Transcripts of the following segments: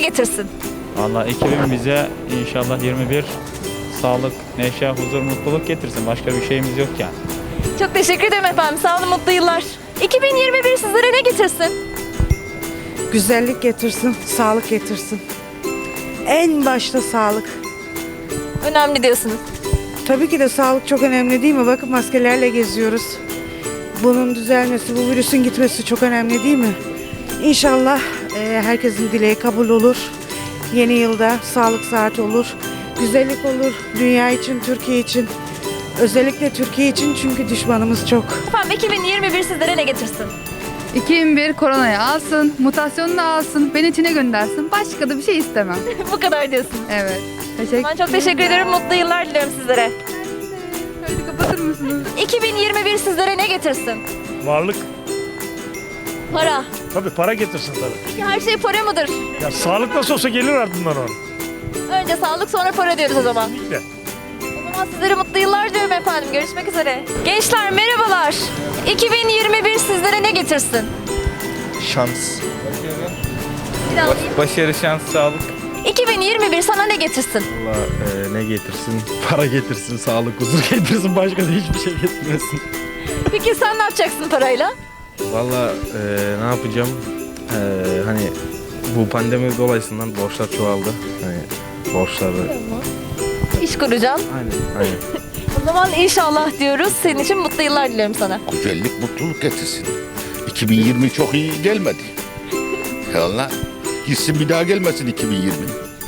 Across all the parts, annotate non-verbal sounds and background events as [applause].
getirsin? Valla 2000 bize inşallah 21 sağlık, neşe, huzur, mutluluk getirsin. Başka bir şeyimiz yok yani. Çok teşekkür ederim efendim. Sağ olun, mutlu yıllar. 2021 sizlere ne getirsin? Güzellik getirsin, sağlık getirsin. En başta sağlık. Önemli diyorsunuz. Tabii ki de sağlık çok önemli değil mi? Bakın maskelerle geziyoruz. Bunun düzelmesi, bu virüsün gitmesi çok önemli değil mi? İnşallah e, herkesin dileği kabul olur. Yeni yılda sağlık saati olur. Güzellik olur dünya için, Türkiye için. Özellikle Türkiye için çünkü düşmanımız çok. Efendim 2021 sizlere ne getirsin? 2001 koronayı alsın, mutasyonunu alsın, beni içine göndersin. Başka da bir şey istemem. [laughs] Bu kadar diyorsunuz. Evet. Teşekkür Ben çok teşekkür ederim. Mutlu yıllar diliyorum sizlere. Hadi kapatır mısınız? 2021 sizlere ne getirsin? Varlık. Para. Tabii para getirsin tabii. Peki her şey para mıdır? Ya sağlık nasıl olsa gelir ardından o. Önce sağlık sonra para diyoruz o zaman. Kesinlikle. O zaman sizlere mutlu yıllar diliyorum efendim. Görüşmek üzere. Gençler merhabalar. 2021 sizlere ne getirsin? Şans. Bir daha alayım. Başarı, şans, sağlık. 2021 sana ne getirsin? Valla e, ne getirsin? Para getirsin, sağlık, huzur getirsin. Başka da hiçbir şey getirmesin. Peki sen ne yapacaksın parayla? Valla e, ne yapacağım? E, hani bu pandemi dolayısından borçlar çoğaldı. Hani borçları... İş kuracağım. Aynen, aynen. [laughs] O zaman inşallah diyoruz. Senin için mutlu yıllar diliyorum sana. güzellik, mutluluk getirsin. 2020 çok iyi gelmedi. Allah gitsin bir daha gelmesin 2020.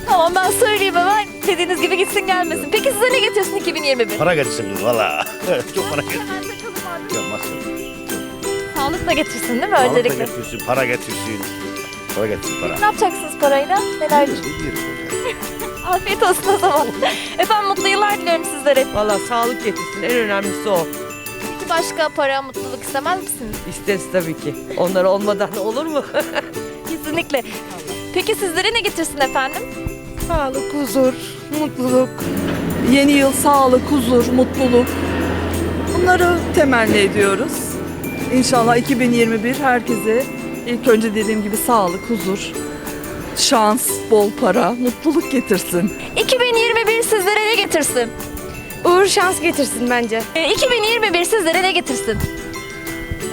Tamam ben söyleyeyim hemen. Dediğiniz gibi gitsin gelmesin. Peki size ne getirsin 2021? Para getirsin valla. [laughs] çok para getirsin. Hemen takalım abi. Gelmezsin. Sağlık da getirsin değil mi Sağlık da öncelikle? getirsin, para getirsin. Para getirsin para. Ne yapacaksınız parayla? Neler? Yeriz, yeriz hocam. Afiyet olsun o zaman. Efendim mutlu yıllar diliyorum sizlere. Valla sağlık getirsin. En önemlisi o. Peki başka para, mutluluk istemez misiniz? İsteriz tabii ki. Onlar olmadan olur mu? [laughs] Kesinlikle. Peki sizlere ne getirsin efendim? Sağlık, huzur, mutluluk. Yeni yıl sağlık, huzur, mutluluk. Bunları temenni ediyoruz. İnşallah 2021 herkese ilk önce dediğim gibi sağlık, huzur, şans, bol para, mutluluk getirsin. 2021 sizlere ne getirsin? Uğur şans getirsin bence. Ee, 2021 sizlere ne getirsin?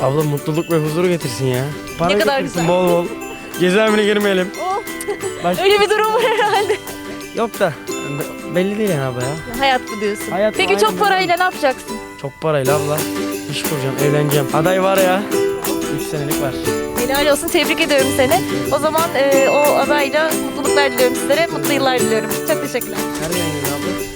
Abla mutluluk ve huzuru getirsin ya. Para Ne kadar getirsin güzel. bol bol. Cezaevine girmeyelim. Oh. Baş- [laughs] Öyle bir durum var herhalde. Yok da belli değil yani abla ya. Hayat bu diyorsun. Hayat Peki çok parayla ne yapacaksın? Çok parayla abla. İş kuracağım, evleneceğim. Aday var ya. 3 senelik var. Helal olsun tebrik ediyorum seni. O zaman e, o adayla mutluluklar diliyorum sizlere. Mutlu yıllar diliyorum. Çok teşekkürler. Nereden geliyor abla?